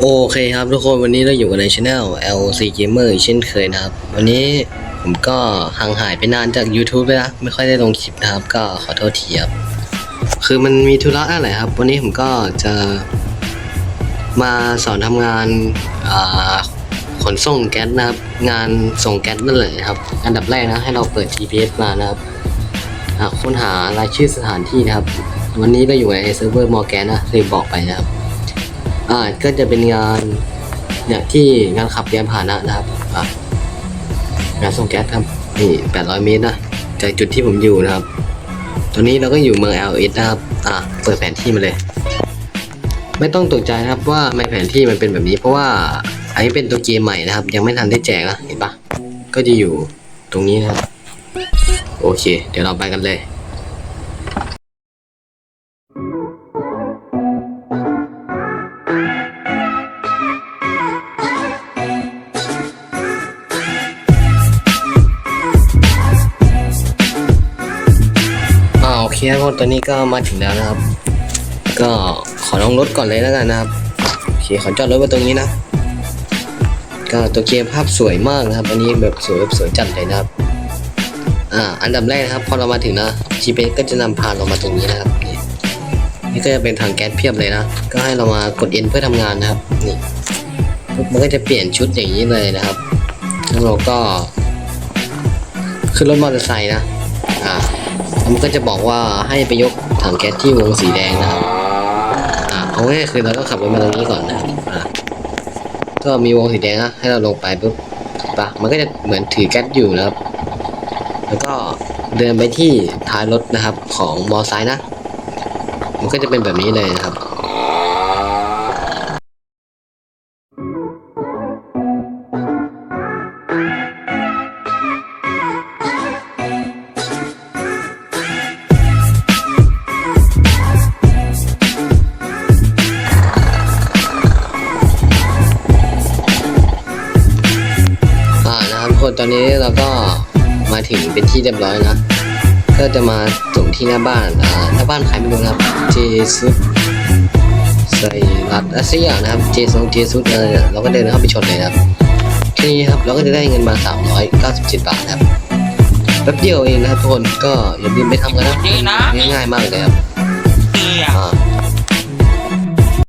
โอเคครับทุกคนวันนี้เราอยู่กันในช anel LC Gamer อีกเช่นเคยนะครับ วันนี้ผมก็ห่างหายไปนานจาก YouTube เลยนะไม่ค่อยได้ลงคลิปนะครับ ก็ขอโทษทีครับคือมันมีธุระอะไรครับ วันนี้ผมก็จะมาสอนทำงานขนส่งแก๊สนะครับ งานส่งแก๊สนั่นแหละครับ อันดับแรกนะให้เราเปิด GPS มานะครับค้นหารายชื่อสถานที่นะครับ วันนี้เราอยู่ในเซิร์ฟเวอร์มอร์แกนนะลืมบอกไปนะครับ อ่าก็จะเป็นงานเนี่ยที่งานขับยานพาหนะนะครับอ่างานส่งแก๊สครับนี่800 เมตรนะจากจุดที่ผมอยู่นะครับ ตอนนี้เราก็อยู่เมือง LS นะครับอ่าเปิดแผนที่มาเลย ไม่ต้องตกใจนะครับว่าไม่แผนที่มันเป็นแบบนี้เพราะว่าอันนี้เป็นตัวเกมใหม่นะครับ ยังไม่ทันได้แจกนะเห็นปะก็จะอยู่ตรงนี้นะครับ โอเค เดี๋ยวเราไปกันเลย เคครับตอนนี้ก็มาถึงแล้วนะครับ ก็ขอลงรถก่อนเลยแล้วกันนะครับโอเคขอจอดรถไว้ตรงนี้นะ ก็ตัวเกมภาพสวยมากนะครับ อันนี้แบบสวยแบบสวยจัดเลยนะครับอ่าอันดับแรกนะครับ พอเรามาถึงนะ GPS ก็จะนำพาเรามาตรงนี้นะครับนี่นี่ก็จะเป็นถังแก๊สเพียบเลยนะ ก็ให้เรามากด N เพื่อทำงานนะครับนี่มันก็จะเปลี่ยนชุดอย่างนี้เลยนะครับแล้วเราก็ขึ้นรถมอเตอร์ไซค์นะ อ่า มันก็จะบอกว่าให้ไปยกถังแก๊สที่วงสีแดงนะครับอ่าเอาง่ายคือเราต้องขับรถมาตรงนี้ก่อนนะครับอ่าก็มีวงสีแดงนะให้เราลงไปปุ๊บปะมันก็จะเหมือนถือแก๊สอยู่นะครับ แล้วก็เดินไปที่ท้ายรถนะครับของมอไซค์นะ มันก็จะเป็นแบบนี้เลยนะครับ นะครับทุกคนตอนนี้เราก็มาถึงเป็นที่เรียบร้อยนะก็จะมาส่งที่หน้าบ้านอ่าหน้าบ้านใครไม่รู้นะครับเจซุสไซรัสอาเซียนะครับเจซงเจซุสเออเราก็เดินเข้าไปชนเลยนะครับที่นี่ครับเราก็จะได้เงินมา 397 บาทนะครับแป๊บเดียวเองนะครับทุกคนก็อย่าลืมไปทำกันนะเยอะนะง่ายๆมากเลยครับเยอะอะอ่า